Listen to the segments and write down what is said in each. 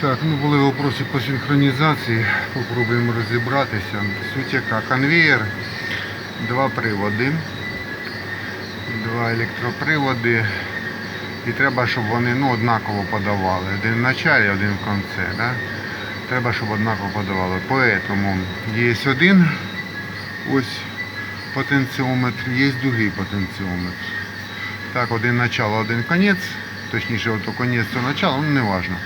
Так, ну були вопроси по синхронізації, попробуємо розібратися. Суть яка, конвеєр, два приводи, два електроприводи. І треба, щоб вони ну, однаково подавали. Один в началі, один в кінці. Да? Треба, щоб однаково подавали. Поэтому є один ось потенціометр, є другий потенціометр. Так, один начало, один конець. Точніше, ото конець то начало, ну не важно.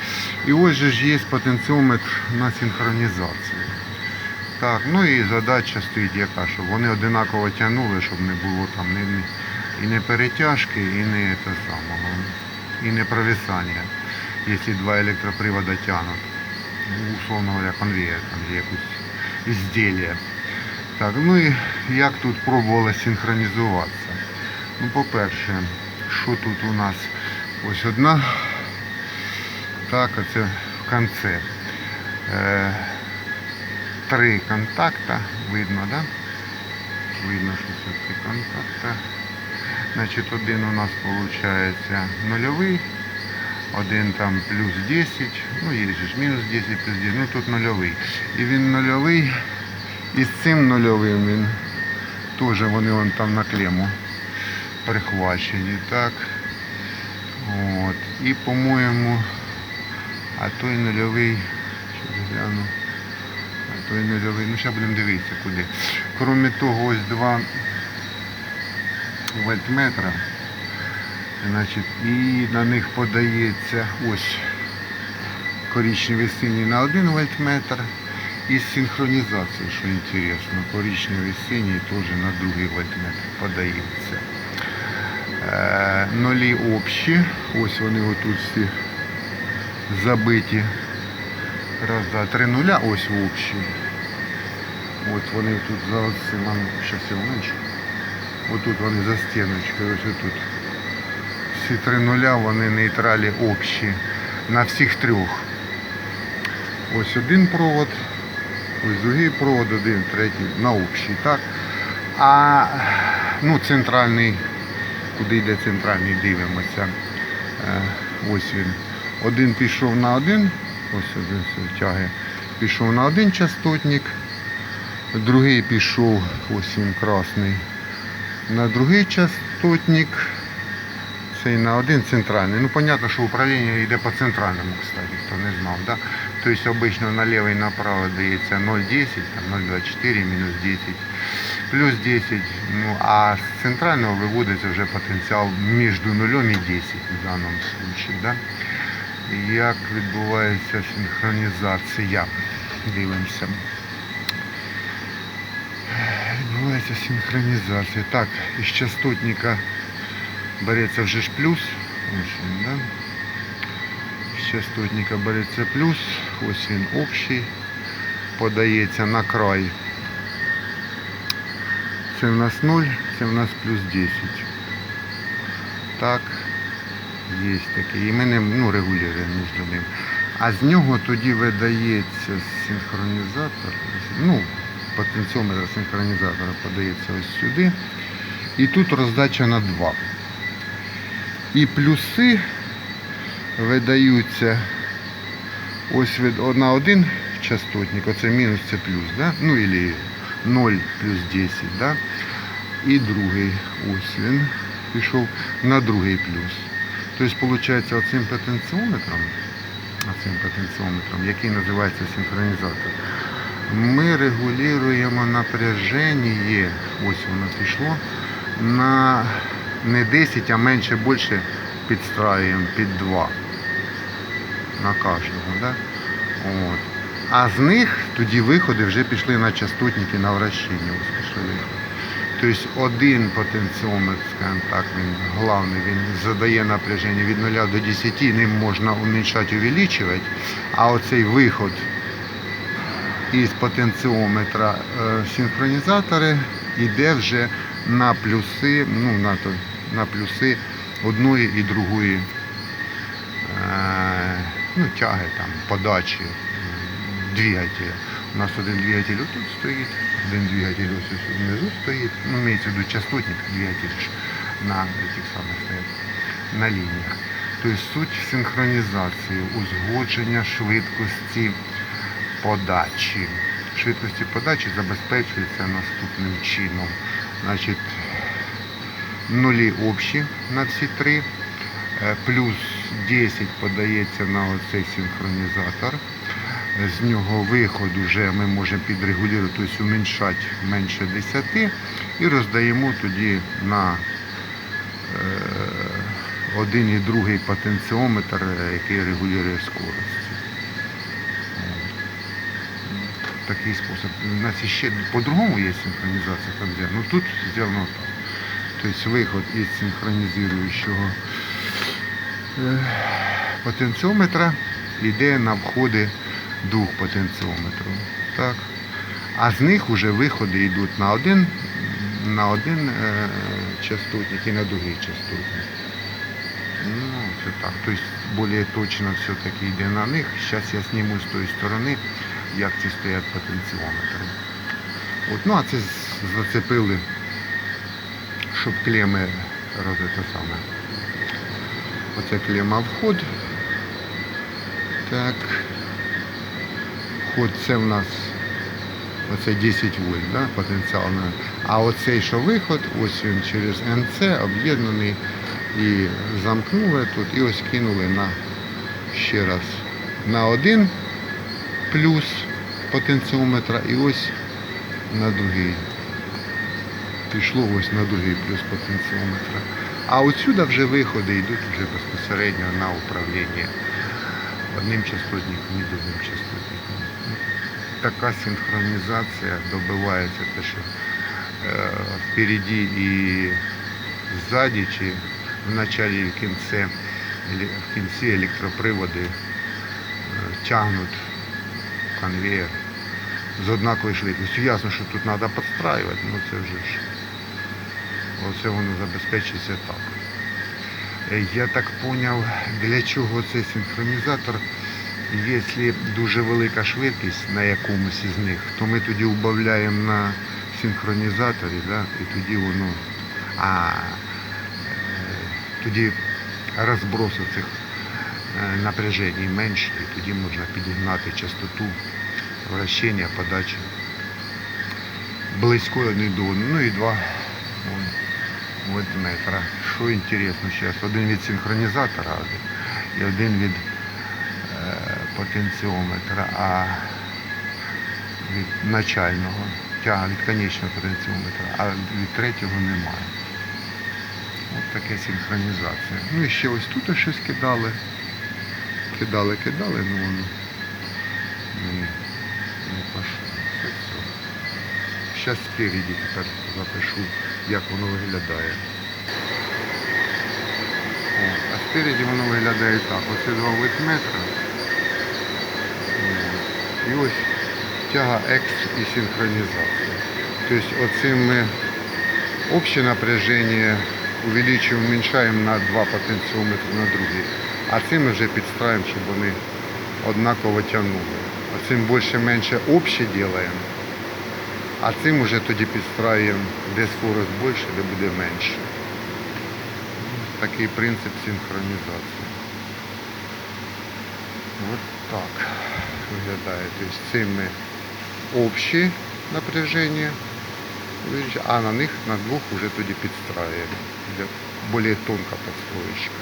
І ось же ж є потенціометр на синхронізацію. Так, ну і задача стоїть яка, щоб вони одинаково тягнули, щоб не було там ні, і не перетяжки, і не те самого, і не провисання, якщо два електропривода тягнуть. Ну, Условно говоря, конвейер, там є якусь ізділля. Так, ну і як тут пробували синхронізуватися? Ну, по-перше, що тут у нас? Ось одна. Так, оце в кінці. Е, три контакта. Видно, да? Видно, що це три контакта. Значить, один у нас виходить нульовий, один там плюс 10, ну є ж мінус 10, плюс 10, ну тут нульовий. І він нульовий, і з цим нульовим він теж вони вон там на клему прихвачені, так. От. І, по-моєму, а той нульовий, що гляну, а той нульовий, ну зараз будемо дивитися куди. Крім того, ось два вольтметра. Значить, і на них подається ось коричневий синій на 1 вольтметр. І з синхронізацією, що інтересно, коричневий синій теж на другий вольтметр подається. Е, Нулі общі, ось вони отут всі забиті. Раз, два, три нуля, ось в общі. От вони тут за оцим, щас я уменшу. Отут вони за стіночкою, ось тут. Всі три нуля, вони нейтралі общі. На всіх трьох. Ось один провод, ось другий провод, один, третій, на общий, так? А ну, центральний, куди йде центральний, дивимося. Е, Ось він. Один пішов на один, ось один тяги, пішов на один частотник, другий пішов, ось він красний, на другий частотник, цей на один центральний. Ну, понятно, що управління йде по центральному, кстати, хто не знав. Да? Тобто обично на лівий направо дається 0,10, 0,24, мінус 10, плюс 10. Ну, а з центрального виводиться вже потенціал між 0 і 10 в даному случаї. Да? Як відбувається синхронізація? Дивимося. Відбувається синхронізація. Так, із частотника береться вже ж плюс. Ось да? З частотника береться плюс, ось він общий, подається на край. Це в нас 0, це в нас плюс 10. Так, є такий. І ми не ну, регулюємо між ним. А з нього тоді видається синхронізатор. Ну, потенціометр синхронізатора подається ось сюди. І тут роздача на 2. І плюси видаються ось на один частотник, оце мінус це плюс, да? ну і 0 плюс 10, да? і другий ось він пішов на другий плюс. Тобто, виходить, оцим потенціометром, оцим потенціометром, який називається синхронізатор, ми регулюємо напряження, ось воно пішло, на не 10, а менше, більше підстраюємо під 2 на кожного. Да? От. А з них тоді виходи вже пішли на частотники на вращення. Тобто один потенціометр, скажімо так, він головний, він задає напряження від 0 до 10, ним можна уменьшати, увеличувати, а оцей виход із потенціометра е, синхронізатори йде вже на плюси, ну, на, то- на плюси одної і другої е, ну, тяги, там, подачі, двигателя. У нас один двигатель тут стоїть, один двигатель ось ось внизу стоїть. Ну, имеется в виду частотник двигатель на этих самых стоять, на лініях. Тобто суть синхронізації, узгодження швидкості подачі. Швидкості подачі забезпечується наступним чином. Значить, нулі общі на всі три, е, плюс 10 подається на оцей синхронізатор. З нього виход вже ми можемо підрегулювати, тобто уменьшати менше 10 і роздаємо тоді на е, один і другий потенціометр, який регулює скорость. Такий спосіб. У нас ще по-другому є синхронізація де. Ну тут зроблено так. Тобто виход із синхронізуючого е, потенціометра йде на входи двох потенціометрів. Так. А з них вже виходи йдуть на один, на один е, частотник і на другий частотник. Ну, це так. Тобто більш точно все-таки йде на них. Зараз я зніму з тої сторони, як ці стоять потенціометри. От, ну а це зацепили, щоб клеми роз те саме. Оце клема вход. Так. Вход це в нас оце 10 вольт, да, потенціально. А оцей, що виход, ось він через НЦ об'єднаний і замкнули тут, і ось кинули на ще раз на один плюс потенціометра і ось на другий. Пішло ось на другий плюс потенціометра. А отсюди вже виходи йдуть вже безпосередньо на управління одним частотником і другим частотником. Ну, Така синхронізація добивається те, що е, впереді і ззаді, чи в началі і в кінці, в кінці електроприводи е, тягнуть конвейер з однаковою швидкістю. Ясно, що тут треба підстраювати, ну це вже ж. Оце воно забезпечується так. Я так зрозумів, для чого цей синхронізатор. Якщо дуже велика швидкість на якомусь із них, то ми тоді убавляємо на синхронізаторі, да, і тоді воно а, е, тоді розброс цих е, напряжень менше, і тоді можна підігнати частоту вращення, подачі близько до. Ну і два вольтметра. Що інтересно зараз, один від синхронізатора і один від е, потенціометра, а від начального тяга від конечного потенціометра, а від третього немає. Ось таке синхронізація. Ну і ще ось тут щось кидали. Кидали, кидали, ну воно не, не все. Зараз спереді тепер запишу, як воно виглядає. О, а спереді воно виглядає так. Оце 2 вольтметра. От. І ось тяга X і синхронізація. Тобто оцим ми общее напряжение увеличиваем, уменьшаем на 2 потенціометри на другий. А цим ми вже підстраємо, щоб вони однаково тягнули. А цим більше-менше обще делаем. А цим вже тоді підстраюємо, де скорость більше, де буде менше. Такий принцип синхронізації. От так виглядає. Тобто цим ми общі напряження, а на них на двох вже тоді підстраюємо. Де більш тонка підстроєчка.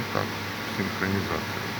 Ось так, синхронізація.